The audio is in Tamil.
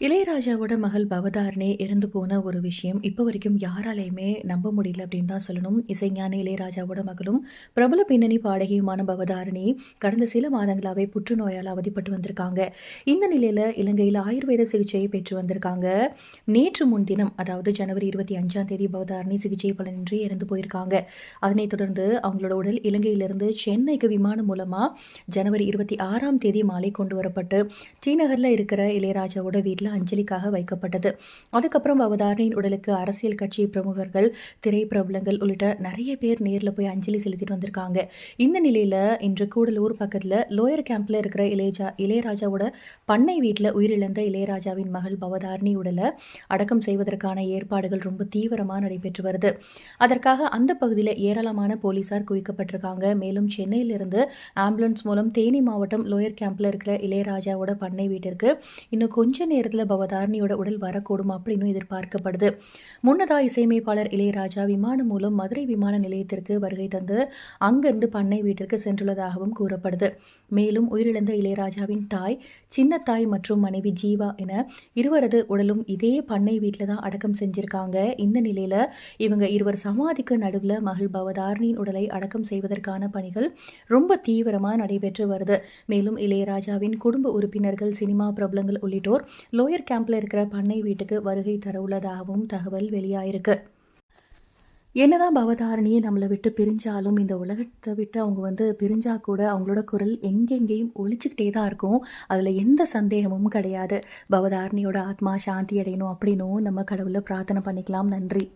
இளையராஜாவோட மகள் பவதாரணி இறந்து போன ஒரு விஷயம் இப்போ வரைக்கும் யாராலையுமே நம்ப முடியல அப்படின்னு தான் சொல்லணும். இசைஞானி இளையராஜாவோட மகளும் பிரபல பின்னணி பாடகியுமான பவதாரணி கடந்த சில மாதங்களாகவே புற்றுநோயால் அவதிப்பட்டு வந்திருக்காங்க. இந்த நிலையில் இலங்கையில் ஆயுர்வேத சிகிச்சையை பெற்று வந்திருக்காங்க. நேற்று முன்தினம் அதாவது ஜனவரி இருபத்தி அஞ்சாம் தேதி பவதாரணி சிகிச்சை பலனின்றி இறந்து போயிருக்காங்க. அதனைத் தொடர்ந்து அவங்களோட உடல் இலங்கையிலிருந்து சென்னைக்கு விமானம் மூலமாக ஜனவரி இருபத்தி ஆறாம் தேதி மாலை கொண்டு வரப்பட்டு ஸ்ரீநகரில் இருக்கிற இளையராஜாவோட வீட்டில் அஞ்சலிக்காக வைக்கப்பட்டது. அதுக்கப்புறம் பவதாரணியின் உடலுக்கு அரசியல் கட்சி பிரமுகர்கள் திரைப்பிரபலங்கள் உள்ளிட்ட நிறைய பேர் நேரில் போய் அஞ்சலி செலுத்திட்டு வந்திருக்காங்க. இந்த நிலையில் இன்று கூடலூர் பக்கத்தில் லோயர் கேம்பில் இருக்கிற இளையஜா இளையராஜாவோட பண்ணை வீட்டில் உயிரிழந்த இளையராஜாவின் மகள் பவதாரணி உடலை அடக்கம் செய்வதற்கான ஏற்பாடுகள் ரொம்ப தீவிரமாக நடைபெற்று வருது. அதற்காக அந்த பகுதியில் ஏராளமான போலீசார் குவிக்கப்பட்டிருக்காங்க. மேலும் சென்னையிலிருந்து ஆம்புலன்ஸ் மூலம் தேனி மாவட்டம் லோயர் கேம்பில் இருக்கிற இளையராஜாவோட பண்ணை வீட்டிற்கு இன்னும் கொஞ்ச நேரத்தில் பவதாரணியோட உடல் வரக்கூடும் அப்படின்னு எதிர்பார்க்கப்படுது. முன்னதாக இசையமைப்பாளர் இளையராஜா விமானம் மூலம் மதுரை விமான நிலையத்திற்கு வருகை தந்து அங்கிருந்து பண்ணை வீட்டிற்கு சென்றுள்ளதாகவும் கூறப்படுது. மேலும் உயிரிழந்த இளையராஜாவின் தாய் சின்ன தாய் மற்றும் மனைவி ஜீவா என இருவரது உடலும் இதே பண்ணை வீட்டில் தான் அடக்கம் செஞ்சிருக்காங்க. இந்த நிலையில இவங்க இருவர் சமாதிக்கு நடுவில் மகள் பவதாரணியின் உடலை அடக்கம் செய்வதற்கான பணிகள் ரொம்ப தீவிரமாக நடைபெற்று வருது. மேலும் இளையராஜாவின் குடும்ப உறுப்பினர்கள் சினிமா பிரபலங்கள் உள்ளிட்டோர் லோயர் கேம்பில் இருக்கிற பண்ணை வீட்டுக்கு வருகை தர உள்ளதாகவும் தகவல் வெளியாயிருக்கு. என்னதான் பவதாரணியை நம்மளை விட்டு பிரிஞ்சாலும் இந்த உலகத்தை விட்டு அவங்க வந்து பிரிஞ்சா கூட அவங்களோட குரல் எங்கெங்கேயும் ஒழிச்சுக்கிட்டே தான் இருக்கும். அதில் எந்த சந்தேகமும் கிடையாது. பவதாரணியோட ஆத்மா சாந்தி அடையணும் அப்படின்னும் நம்ம கடவுளை பிரார்த்தனை பண்ணிக்கலாம். நன்றி.